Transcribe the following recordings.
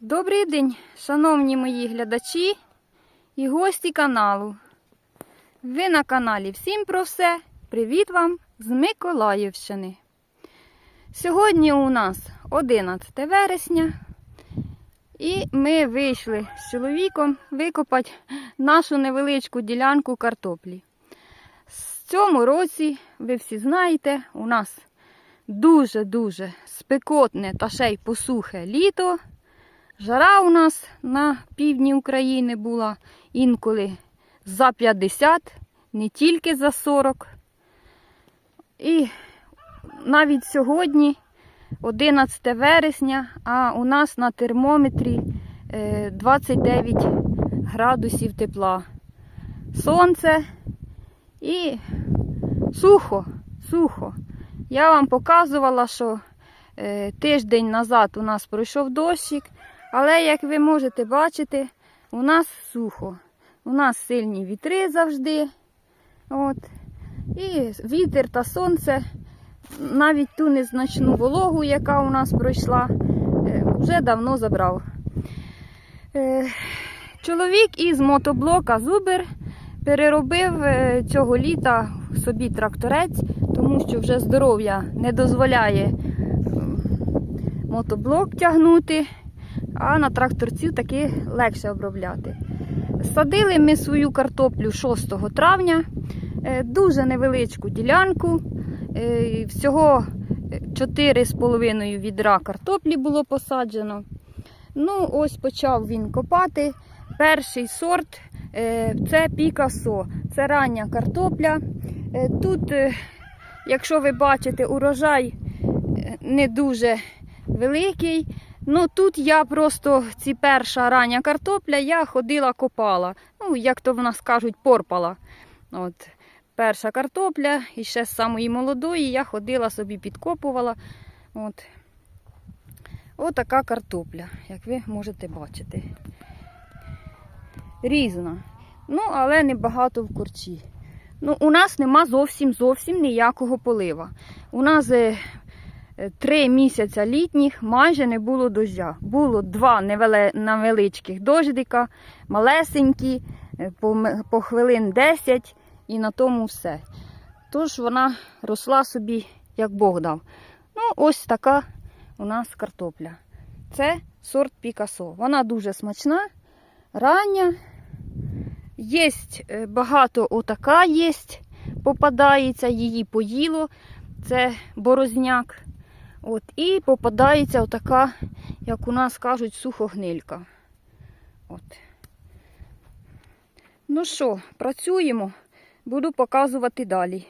Добрий день, шановні мої глядачі і гості каналу. Ви на каналі Всім про все. Привіт вам з Миколаївщини. Сьогодні у нас 11 вересня, і ми вийшли з чоловіком викопати нашу невеличку ділянку картоплі. Цьому році, ви всі знаєте, у нас дуже-дуже спекотне та ще й посухе літо. Жара у нас на півдні України була інколи за 50, не тільки за 40. І навіть сьогодні, 11 вересня, а у нас на термометрі е, 29 градусів тепла. Сонце і сухо, сухо. Я вам показувала, що е, тиждень назад у нас пройшов дощик. Але, як ви можете бачити, у нас сухо. У нас сильні вітри завжди. От. І вітер та сонце, навіть ту незначну вологу, яка у нас пройшла, е, вже давно забрав. Е, Чоловік із мотоблока Зубер переробив е, цього літа собі тракторець, тому що вже здоров'я не дозволяє мотоблок тягнути а на тракторці таки легше обробляти. Садили ми свою картоплю 6 травня, е, дуже невеличку ділянку. е, Всього 4,5 відра картоплі було посаджено. Ну, ось почав він копати. Перший сорт е, це Пікасо. Це рання картопля. Е, Тут, е, якщо ви бачите, урожай е, не дуже великий. Ну тут я просто ці перша рання картопля я ходила копала. Ну, як то в нас кажуть, порпала. От, Перша картопля, і ще з самої молодої я ходила собі підкопувала. От. Отака картопля, як ви можете бачити. Різна. Ну, але небагато в корчі. Ну, У нас нема зовсім зовсім ніякого полива. У нас е, три місяця літніх майже не було дождя. Було два невеличких дождика, малесенькі, е, по, по хвилин 10 і на тому все. Тож вона росла собі, як Бог дав. Ну, ось така у нас картопля. Це сорт Пікасо. Вона дуже смачна, рання. Є багато отака є, попадається, її поїло. Це борозняк. От, І попадається отака, як у нас кажуть, сухогнилька. От. Ну що, працюємо, буду показувати далі.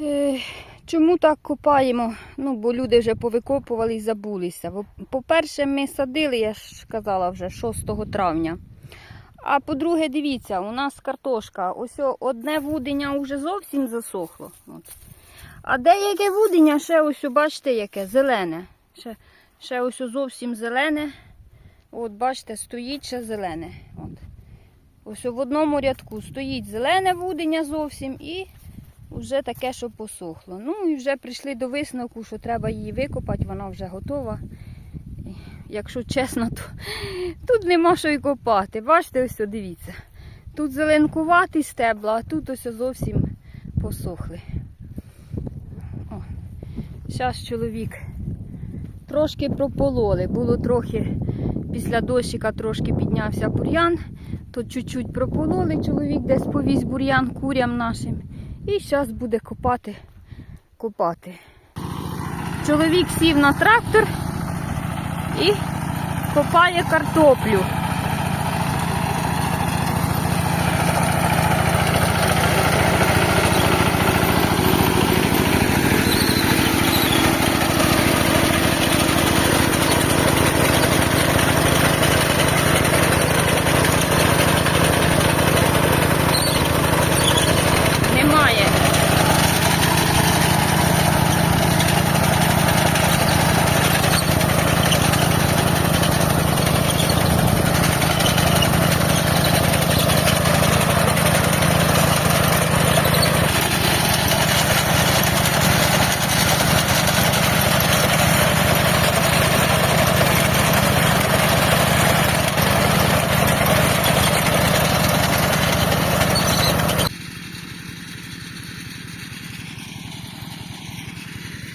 Е, чому так копаємо? Ну, бо люди вже повикопували і забулися. По-перше, ми садили, я ж казала вже 6 травня. А по-друге, дивіться, у нас картошка. Ось одне вудення вже зовсім засохло. От. А деяке вудення ще ось, бачите, яке зелене. Ще, ще ось зовсім зелене. От, бачите, стоїть ще зелене. От. Ось в одному рядку стоїть зелене вудення зовсім і вже таке, що посохло. Ну і вже прийшли до висновку, що треба її викопати, вона вже готова. Якщо чесно, то тут нема що й копати. Бачите, ось, дивіться. Тут зеленкуваті стебла, а тут ось зовсім посохли. О, Зараз чоловік трошки пропололи. Було трохи після дощика трошки піднявся бур'ян. То чуть-чуть пропололи, чоловік десь повіз бур'ян курям нашим. І зараз буде копати, копати. Чоловік сів на трактор і копає картоплю. Немає.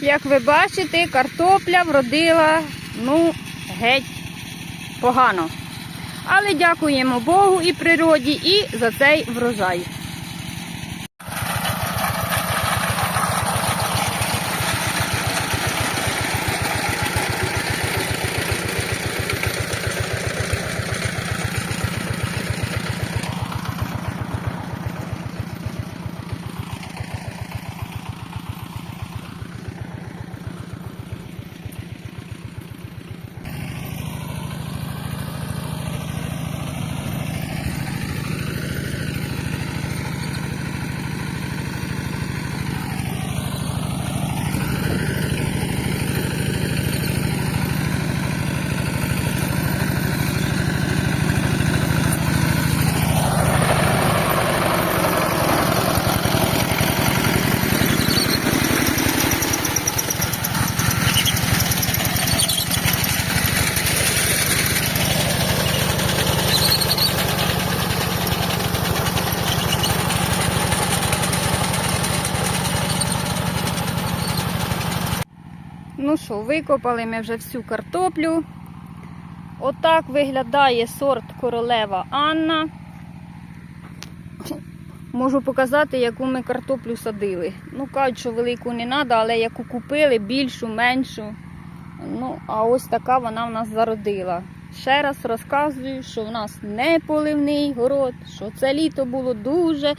Як ви бачите, картопля вродила, ну, геть погано. Але дякуємо Богу і природі і за цей врожай. Ну що, викопали ми вже всю картоплю. Отак виглядає сорт королева Анна. Можу показати, яку ми картоплю садили. Ну, кажуть, що велику не треба, але яку купили, більшу, меншу. Ну, а ось така вона в нас зародила. Ще раз розказую, що в нас не поливний город, що це літо було дуже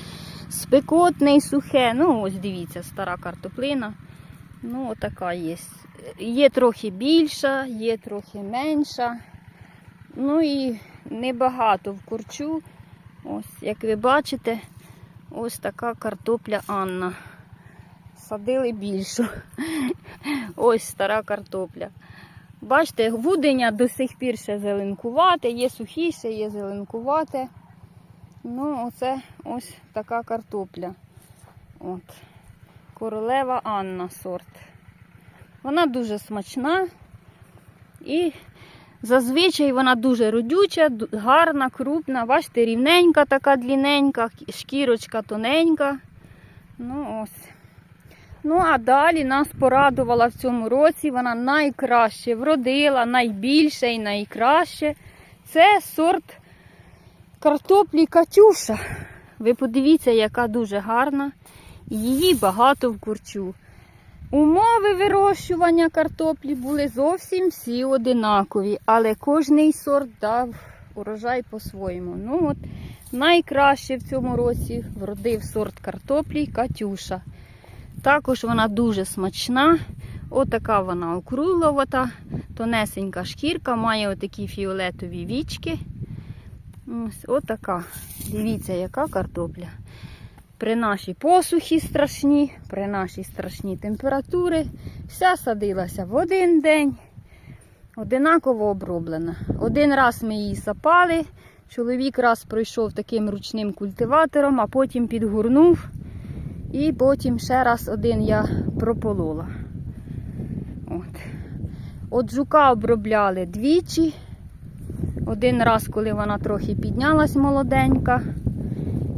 спекотне і сухе. Ну, ось дивіться, стара картоплина. Ну, отака є. Є трохи більша, є трохи менша. Ну і небагато в курчу. Ось, як ви бачите, ось така картопля Анна. Садили більшу. Ось стара картопля. Бачите, вудення до сих пір ще зеленкувате, є сухіше, є зеленкувате. Ну, оце ось така картопля. От. Королева Анна сорт. Вона дуже смачна і зазвичай вона дуже родюча, гарна, крупна. Бачите, рівненька, така длінненька, шкірочка тоненька. Ну ось. Ну, а далі нас порадувала в цьому році. Вона найкраще вродила, найбільше і найкраще. Це сорт картоплі Катюша. Ви подивіться, яка дуже гарна. Її багато в курчу. Умови вирощування картоплі були зовсім всі одинакові, але кожний сорт дав урожай по-своєму. Ну от найкраще в цьому році вродив сорт картоплі Катюша. Також вона дуже смачна. Отака вона округловата, тонесенька шкірка, має отакі фіолетові вічки. Ось отака. Дивіться, яка картопля. При нашій посухі страшні, при нашій страшній температури, вся садилася в один день, одинаково оброблена. Один раз ми її сапали, чоловік раз пройшов таким ручним культиватором, а потім підгорнув. І потім ще раз один я прополола. От. От жука обробляли двічі. Один раз, коли вона трохи піднялась молоденька,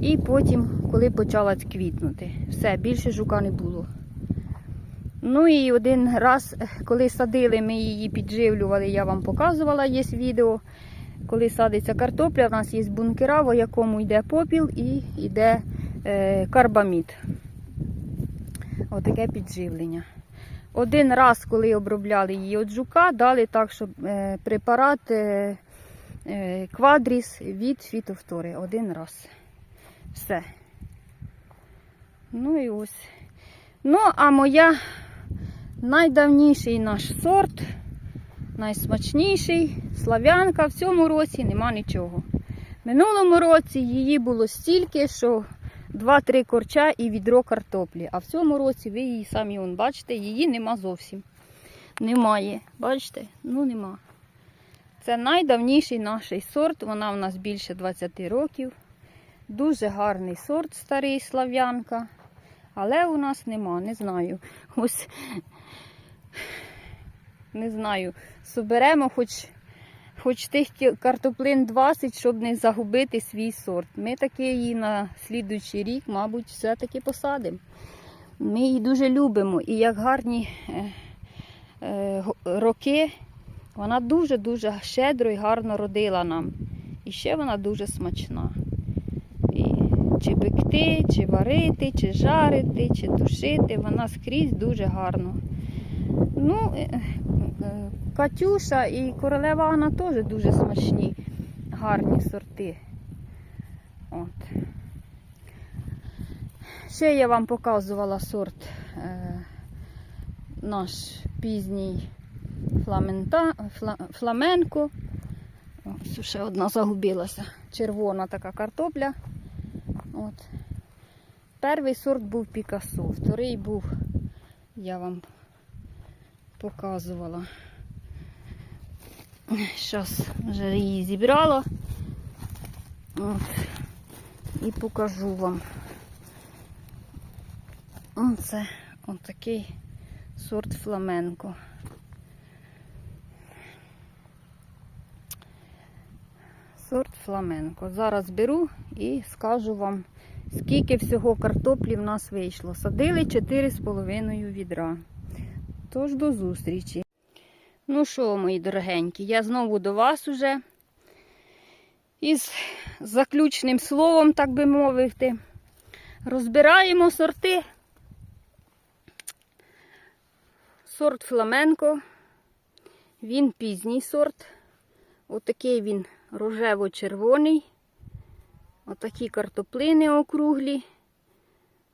і потім, коли почала квітнути. Все, більше жука не було. Ну і один раз, коли садили, ми її підживлювали, я вам показувала, є відео. Коли садиться картопля, в нас є бункера, в якому йде попіл і йде е, карбамід. Отаке підживлення. Один раз, коли обробляли її від жука, дали так, щоб е, препарат е, е, квадріс від фітофтори. Один раз. Все. Ну і ось. Ну, а моя найдавніший наш сорт, найсмачніший слав'янка в цьому році нема нічого. Минулому році її було стільки, що 2-3 корча і відро картоплі. А в цьому році ви її самі вон, бачите, її нема зовсім. Немає. Бачите? Ну нема. Це найдавніший наш сорт. Вона в нас більше 20 років. Дуже гарний сорт старий слав'янка. Але у нас нема, не знаю. Ось не знаю. Соберемо хоч, хоч тих картоплин 20, щоб не загубити свій сорт. Ми таки її на слідуючий рік, мабуть, все-таки посадимо. Ми її дуже любимо. І як гарні е, е, роки, вона дуже-дуже щедро і гарно родила нам. І ще вона дуже смачна. Чи пекти, чи варити, чи жарити, чи тушити, вона скрізь дуже гарно. Ну, е, е, Катюша і королева Анна теж дуже смачні, гарні сорти. От. Ще я вам показувала сорт е, наш пізній фламента, фла, фламенко. Ось ще одна загубилася. Червона така картопля. От. Перший сорт був Пікасо, вторий був, я вам показувала. Зараз вже її зібрала. От. І покажу вам. Оце отакий сорт фламенко. Сорт фламенко. Зараз беру і скажу вам, скільки всього картоплі в нас вийшло. Садили 4,5 відра. Тож до зустрічі. Ну що, мої дорогенькі, я знову до вас уже із заключним словом, так би мовити. Розбираємо сорти. Сорт фламенко. Він пізній сорт. Отакий він рожево-червоний. Отакі картоплини округлі.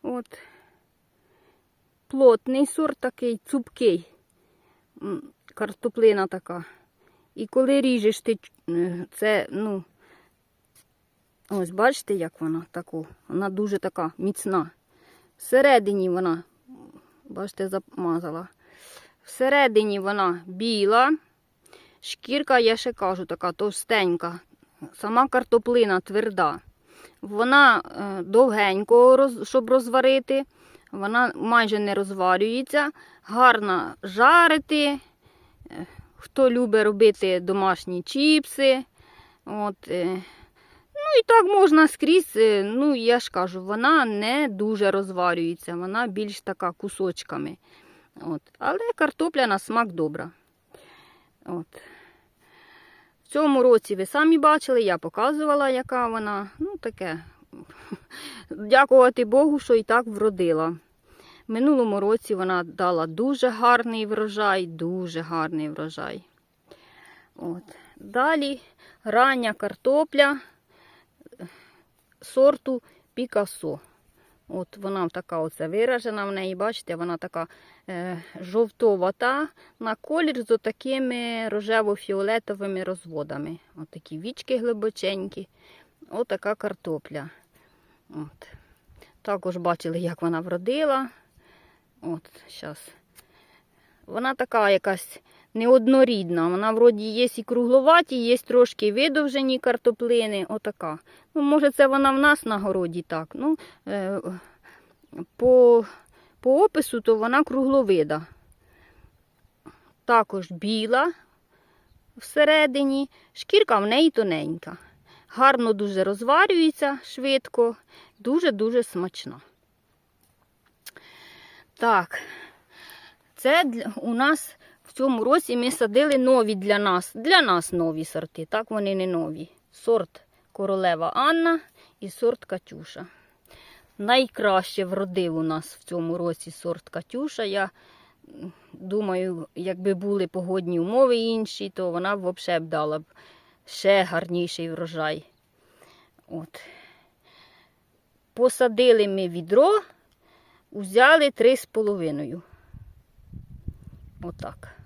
От. Плотний сорт такий, цупкий. Картоплина така. І коли ріжеш ти е, це, ну, ось бачите, як вона таку. Вона дуже така міцна. Всередині вона, бачите, замазала. Всередині вона біла. Шкірка, я ще кажу, така товстенька. Сама картоплина тверда. Вона е, довгенько, щоб розварити. Вона майже не розварюється. Гарна жарити. Е, Хто любить робити домашні чіпси. От, е, ну і так можна скрізь. Ну, я ж кажу, вона не дуже розварюється, вона більш така кусочками. От. Але картопля на смак добра. От. В цьому році ви самі бачили, я показувала, яка вона. Ну, таке. Дякувати Богу, що і так вродила. Минулому році вона дала дуже гарний врожай, дуже гарний врожай. От. Далі рання картопля е, сорту Пікасо. От вона така оце виражена в неї, бачите, вона така е, жовтовата на колір з такими рожево-фіолетовими розводами. От такі вічки глибоченькі. Отака картопля. От. Також бачили, як вона вродила. От, зараз. Вона така якась неоднорідна. Вона вроді є і кругловаті, є трошки видовжені картоплини. Отака. Ну, може, це вона в нас на городі так. Ну, е, по, по опису, то вона кругловида. Також біла всередині, шкірка в неї тоненька. Гарно дуже розварюється швидко, дуже-дуже смачна. Так, це у нас цьому році ми садили нові для нас. Для нас нові сорти, так вони не нові. Сорт королева Анна і сорт Катюша. Найкраще вродив у нас в цьому році сорт Катюша. Я думаю, якби були погодні умови інші, то вона б взагалі б дала б ще гарніший врожай. От. Посадили ми відро, з половиною. Отак.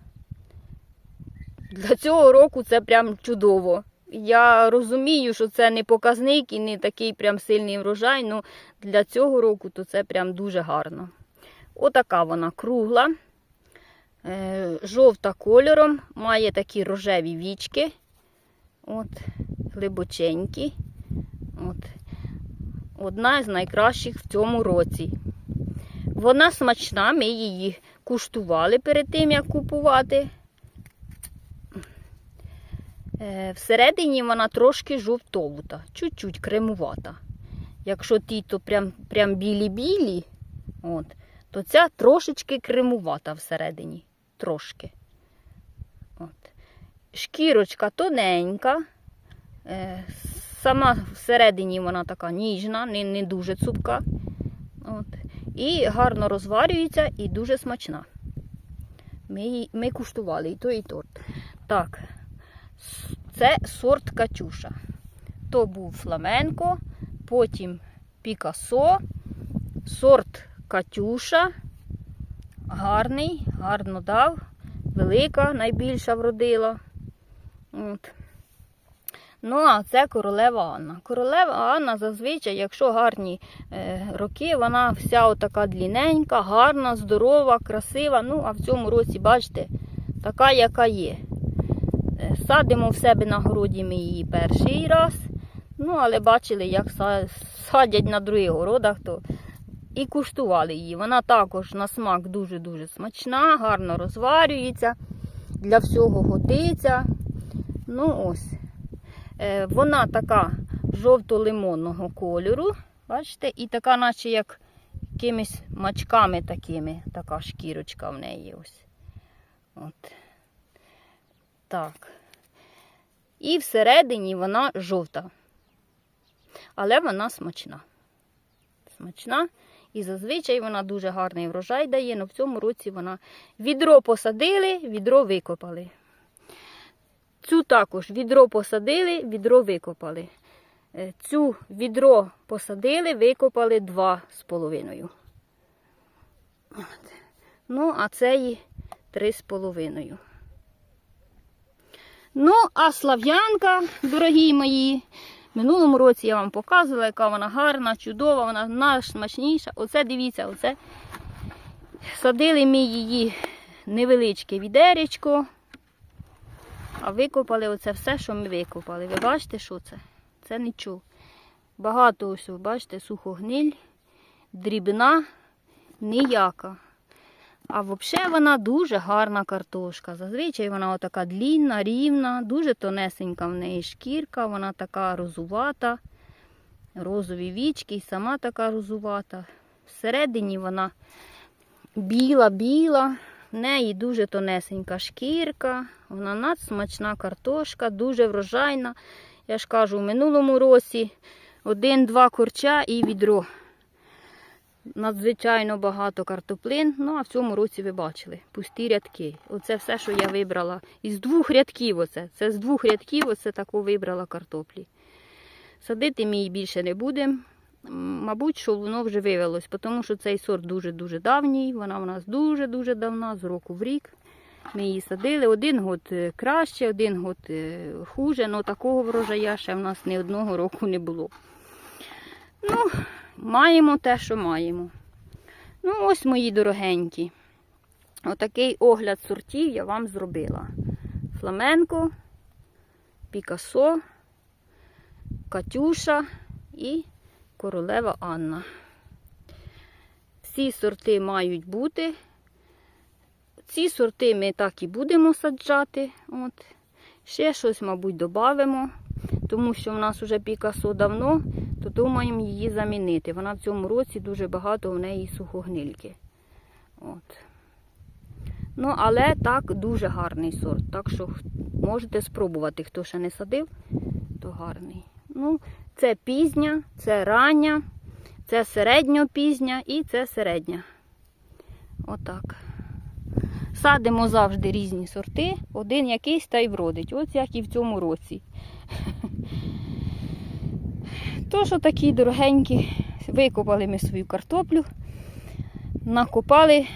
Для цього року це прям чудово. Я розумію, що це не показник і не такий прям сильний врожай, але для цього року то це прям дуже гарно. Отака вона кругла, е, жовта кольором, має такі рожеві вічки. От, глибоченькі. От. Одна з найкращих в цьому році. Вона смачна, ми її куштували перед тим, як купувати. Е, Всередині вона трошки жовтовута, чуть-чуть кремувата. Якщо ті, то прям, прям білі-білі, от, то ця трошечки кремувата всередині. Трошки. От. Шкірочка тоненька. Е, сама всередині вона така ніжна, не, не дуже цупка. От. І гарно розварюється і дуже смачна. Ми, ми куштували і той, і торт. Так, це сорт Катюша. То був фламенко, потім Пікасо, сорт Катюша. Гарний, гарно дав. Велика, найбільша вродила. От. Ну, а це королева Анна. Королева Анна зазвичай, якщо гарні е, роки, вона вся отака длінненька, гарна, здорова, красива. Ну, а в цьому році, бачите, така, яка є. Е, Садимо в себе на городі ми її перший раз. Ну, але бачили, як садять на других городах, то і куштували її. Вона також на смак дуже-дуже смачна, гарно розварюється, для всього годиться. Ну ось. Е, Вона така жовто-лимонного кольору. Бачите, і така, наче як якимись мачками такими, така шкірочка в неї ось. От. Так. І всередині вона жовта. Але вона смачна. Смачна. І зазвичай вона дуже гарний врожай дає, але в цьому році вона відро посадили, відро викопали. Цю також відро посадили, відро викопали. Е, Цю відро посадили, викопали два з половиною. Ну, а цеї три з половиною. Ну, а слав'янка, дорогі мої, минулому році я вам показувала, яка вона гарна, чудова, вона найсмачніша. Оце дивіться, оце садили ми її невеличке відеречко. А викопали оце все, що ми викопали. Ви бачите, що це? Це нічого. Багато ось, бачите, сухогниль, дрібна, ніяка. А взагалі вона дуже гарна картошка. Зазвичай вона отака длінна, рівна, дуже тонесенька в неї шкірка, вона така розувата, розові вічки і сама така розувата. Всередині вона біла-біла, в неї дуже тонесенька шкірка, вона надсмачна картошка, дуже врожайна. Я ж кажу, в минулому році один-два корча і відро. Надзвичайно багато картоплин. Ну, а в цьому році ви бачили пусті рядки. Оце все, що я вибрала. Із двох рядків оце. Це з двох рядків оце таку вибрала картоплі. Садити її більше не будемо. Мабуть, що воно вже вивелось, тому що цей сорт дуже-дуже давній. Вона в нас дуже-дуже давна, з року в рік. Ми її садили. Один год е, краще, один год е, хуже. але такого врожая ще в нас ні одного року не було. Ну, маємо те, що маємо. Ну, ось мої дорогенькі. Отакий огляд сортів я вам зробила. Фламенко, Пікасо, Катюша і королева Анна. Всі сорти мають бути. Ці сорти ми так і будемо саджати. От. Ще щось, мабуть, додамо, тому що в нас вже Пікасо давно, то думаємо її замінити. Вона в цьому році дуже багато в неї сухогнильки. От. Ну, але так, дуже гарний сорт. Так що можете спробувати, хто ще не садив, то гарний. Ну, це пізня, це рання, це середньопізня і це середня. Отак. Садимо завжди різні сорти, один якийсь та й вродить. Ось як і в цьому році. То, що такі дорогенькі, викопали ми свою картоплю, накопали,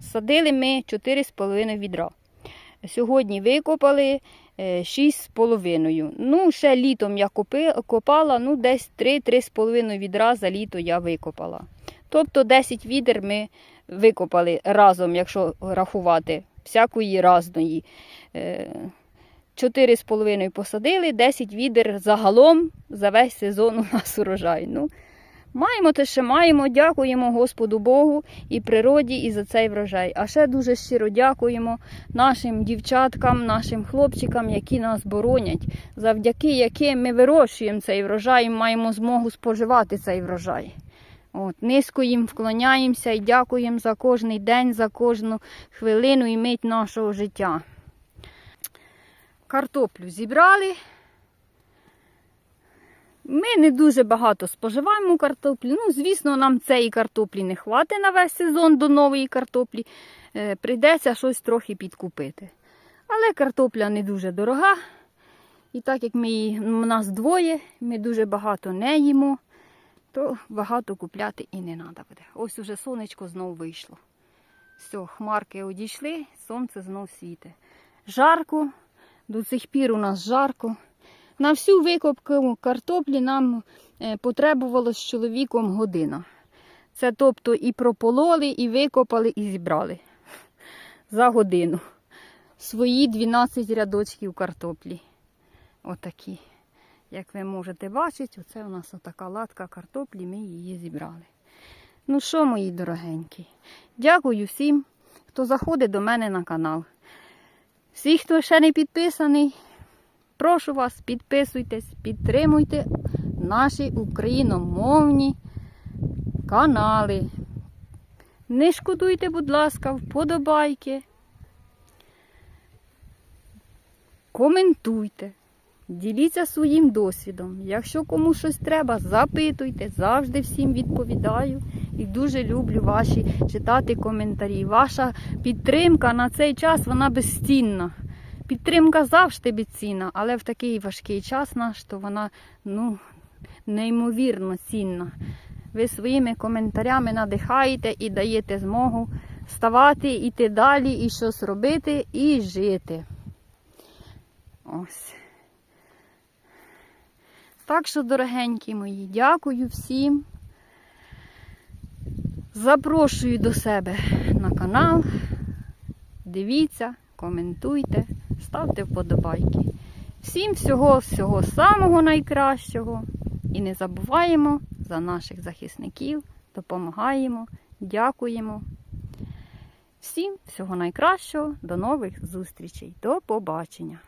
садили ми 4,5 відра. Сьогодні викопали е, 6,5. Ну, ще літом я копала, ну, десь 3-3,5 відра за літо я викопала. Тобто 10 відер ми викопали разом, якщо рахувати, всякої разної. Е, 4,5 посадили, 10 відер загалом за весь сезон у нас урожай. Ну, маємо те, що маємо. Дякуємо Господу Богу і природі і за цей врожай. А ще дуже щиро дякуємо нашим дівчаткам, нашим хлопчикам, які нас боронять, завдяки яким ми вирощуємо цей врожай і маємо змогу споживати цей врожай. От, низько їм вклоняємося і дякуємо за кожний день, за кожну хвилину і мить нашого життя. Картоплю зібрали. Ми не дуже багато споживаємо картоплі. Ну, звісно, нам цієї картоплі не хватить на весь сезон до нової картоплі. Е, Прийдеться щось трохи підкупити. Але картопля не дуже дорога. І так як ми її, у нас двоє, ми дуже багато не їмо, то багато купляти і не треба буде. Ось уже сонечко знову вийшло. Все, хмарки одійшли, сонце знов світе. Жарко, до цих пір у нас жарко. На всю викопку картоплі нам е, потребувалось з чоловіком година. Це тобто і пропололи, і викопали, і зібрали за годину. Свої 12 рядочків картоплі. Отакі. Як ви можете бачити, оце у нас отака латка картоплі, ми її зібрали. Ну що, мої дорогенькі, дякую всім, хто заходить до мене на канал. Всі, хто ще не підписаний, прошу вас, підписуйтесь, підтримуйте наші україномовні канали. Не шкодуйте, будь ласка, вподобайки. Коментуйте, діліться своїм досвідом. Якщо комусь щось треба, запитуйте, завжди всім відповідаю. І дуже люблю ваші читати коментарі. Ваша підтримка на цей час вона безцінна. Підтримка завжди безцінна, але в такий важкий час наш, то вона ну, неймовірно цінна. Ви своїми коментарями надихаєте і даєте змогу вставати, іти далі, і щось робити, і жити. Ось. Так що, дорогенькі мої, дякую всім. Запрошую до себе на канал. Дивіться, коментуйте, ставте вподобайки. Всім всього-всього самого найкращого. І не забуваємо за наших захисників, допомагаємо, дякуємо. Всім всього найкращого, до нових зустрічей, до побачення!